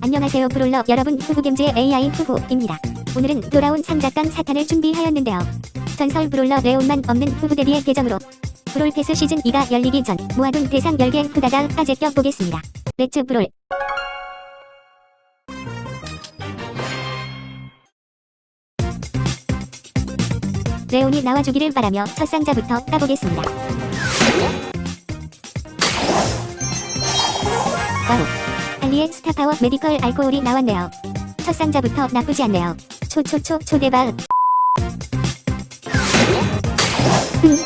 안녕하세요 브롤러 여러분 후구겜즈의 AI 후구입니다. 오늘은 돌아온 상작강 사탄을 준비하였는데요. 전설 브롤러 레온만 없는 후구 대비의 계정으로 브롤 패스 시즌 2가 열리기 전 모아둔 대상 10개 후다닥 빠제 껴보겠습니다. 렛츠 브롤 레온이 나와주기를 바라며 첫 상자부터 까보겠습니다. 와우 알리의 스타 파워 메디컬 알코올이 나왔네요. 첫 상자부터 나쁘지 않네요. 초초초 초대박. 음.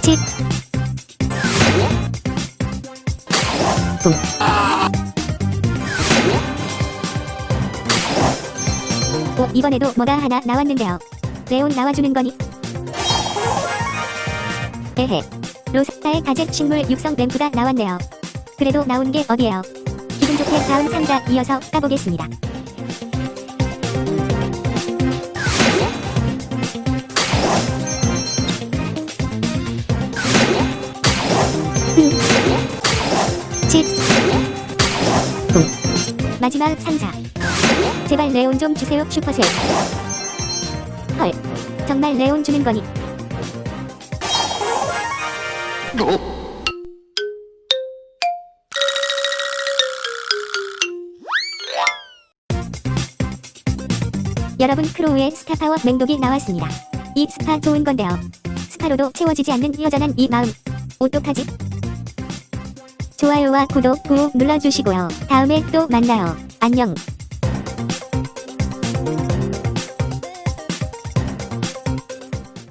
집. 붕. 오, 이번에도 뭐가 하나 나왔는데요. 레온 나와주는 거니? 에헤. 로스타의 가젯 식물 육성 램프가 나왔네요. 그래도 나온 게 어디예요? 기분 좋게 다음 상자 이어서 까보겠습니다. 붕. 마지막 상자. 제발 레온 좀 주세요 슈퍼셋. 헐. 정말 레온 주는 거니? 여러분 크로우의 스타파워 맹독이 나왔습니다. 이 스파 좋은 건데요. 스파로도 채워지지 않는 여전한 이 마음. 어떡하지? 좋아요와 구독 꾹 눌러주시고요. 다음에 또 만나요. 안녕.